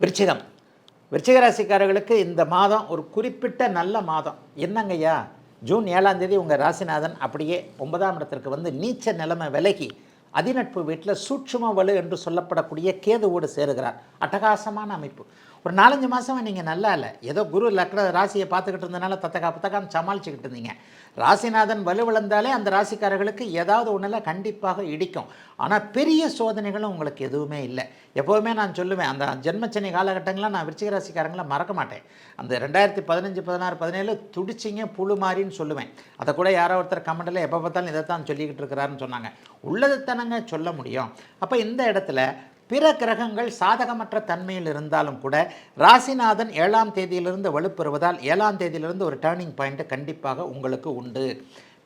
விருச்சிகம். விருச்சிகராசிக்காரர்களுக்கு இந்த மாதம் ஒரு குறிப்பிட்ட நல்ல மாதம். என்னங்கய்யா? ஜூன் ஏழாம் தேதி உங்கள் ராசிநாதன் அப்படியே ஒன்பதாம் இடத்திற்கு வந்து நீச்ச நிலைமை விலகி அதிநட்பு வீட்டில் சூட்சும வலு என்று சொல்லப்படக்கூடிய கேதுவோடு சேருகிறார். அட்டகாசமான அமைப்பு. ஒரு நாலஞ்சு மாதமாக நீங்கள் நல்லா இல்லை. ஏதோ குரு லக்ன ராசியை பார்த்துக்கிட்டு இருந்தனால தத்தக்கா புத்தகான்னு சமாளிச்சுக்கிட்டு இருந்தீங்க. ராசிநாதன் வலுவிழந்தாலே அந்த ராசிக்காரர்களுக்கு ஏதாவது ஒன்றில் கண்டிப்பாக இடிக்கும். ஆனால் பெரிய சோதனைகளும் உங்களுக்கு எதுவுமே இல்லை. எப்போவுமே நான் சொல்லுவேன் அந்த ஜென்மச்சனி காலகட்டங்களில் நான் விருச்சிக ராசிக்காரங்களை மறக்க மாட்டேன். அந்த ரெண்டாயிரத்தி பதினஞ்சு பதினாறு பதினேழு துடிச்சிங்க புழு மாறின்னு சொல்லுவேன். அதை கூட யாரோ ஒருத்தர் கமெண்டில் எப்போ பார்த்தாலும் இதைத்தான் சொல்லிக்கிட்டு இருக்கிறாருன்னு சொன்னாங்க. உள்ளதைத்தானங்க சொல்ல முடியும். அப்போ இந்த இடத்துல பிற கிரகங்கள் சாதகமற்ற தன்மையில் இருந்தாலும் கூட ராசிநாதன் ஏழாம் தேதியிலிருந்து வலுப்பெறுவதால் ஏழாம் தேதியிலிருந்து ஒரு டேர்னிங் பாயிண்ட்டு கண்டிப்பாக உங்களுக்கு உண்டு.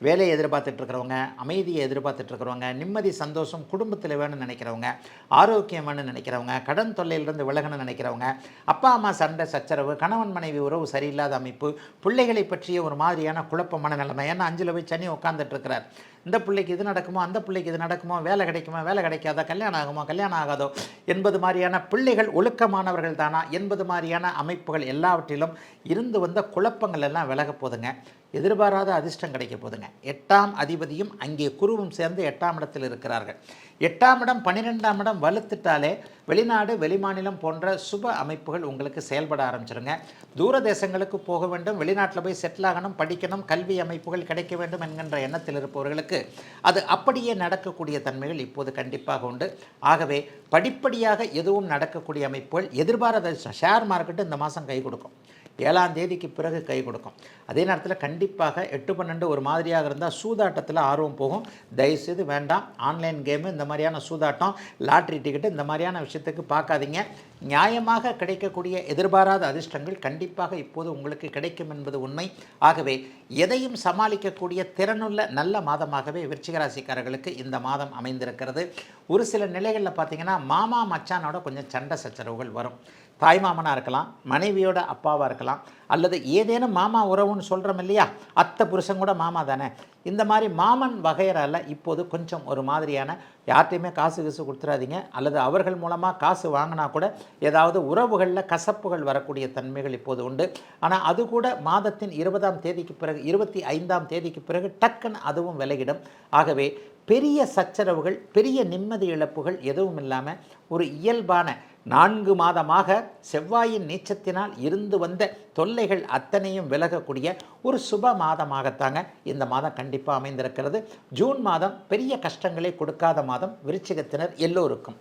வேலையை எதிர்பார்த்துட்ருக்கிறவங்க அமைதியை எதிர்பார்த்துட்ருக்கிறவங்க நிம்மதி சந்தோஷம் குடும்பத்தில் வேணும்னு நினைக்கிறவங்க ஆரோக்கியம் வேணும்னு நினைக்கிறவங்க கடன் தொல்லையிலிருந்து விலகணும்னு நினைக்கிறவங்க அப்பா அம்மா சண்டை சச்சரவு கணவன் மனைவி உறவு சரியில்லாத அமைப்பு பிள்ளைகளை பற்றிய ஒரு மாதிரியான குழப்பமான நிலைமை. ஏன்னா அஞ்சில் போய் சனி உட்காந்துட்ருக்கிறார் இந்த பிள்ளைக்கு இது நடக்குமோ அந்த பிள்ளைக்கு இது நடக்குமோ வேலை கிடைக்குமா வேலை கிடைக்காதா கல்யாணம் ஆகுமோ கல்யாணம் ஆகாதோ என்பது மாதிரியான பிள்ளைகள் ஒழுக்கமானவர்கள் தானா என்பது மாதிரியான அமைப்புகள் எல்லாவற்றிலும் இருந்து வந்த குழப்பங்கள் எல்லாம் விலக போதுங்க எதிர்பாராத அதிர்ஷ்டம் கிடைக்க போதுங்க எட்டாம் அதிபதியும் அங்கே குருவும் சேர்ந்து எட்டாம் இடத்தில் இருக்கிறார்கள். எட்டாம் இடம் பன்னிரெண்டாம் இடம் வலுத்துட்டாலே வெளிநாடு வெளிமாநிலம் போன்ற சுப அமைப்புகள் உங்களுக்கு செயல்பட ஆரம்பிச்சிருங்க. தூர தேசங்களுக்கு போக வேண்டும் வெளிநாட்டில் போய் செட்டில் ஆகணும் படிக்கணும் கல்வி அமைப்புகள் கிடைக்க வேண்டும் என்கின்ற எண்ணத்தில் இருப்பவர்களுக்கு அது அப்படியே நடக்கக்கூடிய தன்மைகள் இப்போது கண்டிப்பாக உண்டு. ஆகவே படிப்படியாக எதுவும் நடக்கக்கூடிய அமைப்புகள் எதிர்பாராத ஷேர் மார்க்கெட்டு இந்த மாதம் கை கொடுக்கும். ஏழாம் தேதிக்கு பிறகு கை கொடுக்கும். அதே நேரத்தில் கண்டிப்பாக எட்டு பன்னெண்டு ஒரு மாதிரியாக இருந்தால் சூதாட்டத்தில் ஆர்வம் போகும். தயவுசெய்து வேண்டாம். ஆன்லைன் கேமு இந்த மாதிரியான சூதாட்டம் லாட்ரி டிக்கெட்டு இந்த மாதிரியான விஷயத்துக்கு பார்க்காதீங்க. நியாயமாக கிடைக்கக்கூடிய எதிர்பாராத அதிர்ஷ்டங்கள் கண்டிப்பாக இப்போது உங்களுக்கு கிடைக்கும் என்பது உண்மை. ஆகவே எதையும் சமாளிக்கக்கூடிய திறனுள்ள நல்ல மாதமாகவே விருச்சிக ராசிக்காரர்களுக்கு இந்த மாதம் அமைந்திருக்கிறது. ஒரு சில நிலைகளில் பார்த்தீங்கன்னா மாமா மச்சானோட கொஞ்சம் சண்டை சச்சரவுகள் வரும். தாய்மாமனாக இருக்கலாம் மனைவியோட அப்பாவாக இருக்கலாம் அல்லது ஏதேனும் மாமா உறவுன்னு சொல்கிறோம் இல்லையா? அத்தை புருஷன் கூட மாமா தானே. இந்த மாதிரி மாமன் வகையறால் இப்போது கொஞ்சம் ஒரு மாதிரியான யார்கிட்டையுமே காசு கீசு கொடுத்துறாதீங்க. அல்லது அவர்கள் மூலமாக காசு வாங்கினா கூட ஏதாவது உறவுகளில் கசப்புகள் வரக்கூடிய தன்மைகள் இப்போது உண்டு. ஆனால் அது கூட மாதத்தின் இருபதாம் தேதிக்கு பிறகு இருபத்தி ஐந்தாம் தேதிக்கு பிறகு டக்குன்னு அதுவும் விலகிடும். ஆகவே பெரிய சச்சரவுகள் பெரிய நிம்மதி இழப்புகள் எதுவும் இல்லாமல் ஒரு இயல்பான நான்கு மாதமாக செவ்வாயின் நீச்சத்தினால் இருந்து வந்த தொல்லைகள் அத்தனையும் விலகக்கூடிய ஒரு சுப மாதமாகத்தாங்க இந்த மாதம் கண்டிப்பாக அமைந்திருக்கிறது. ஜூன் மாதம் பெரிய கஷ்டங்களை கொடுக்காத மாதம் விருச்சிகத்தினர் எல்லோருக்கும்.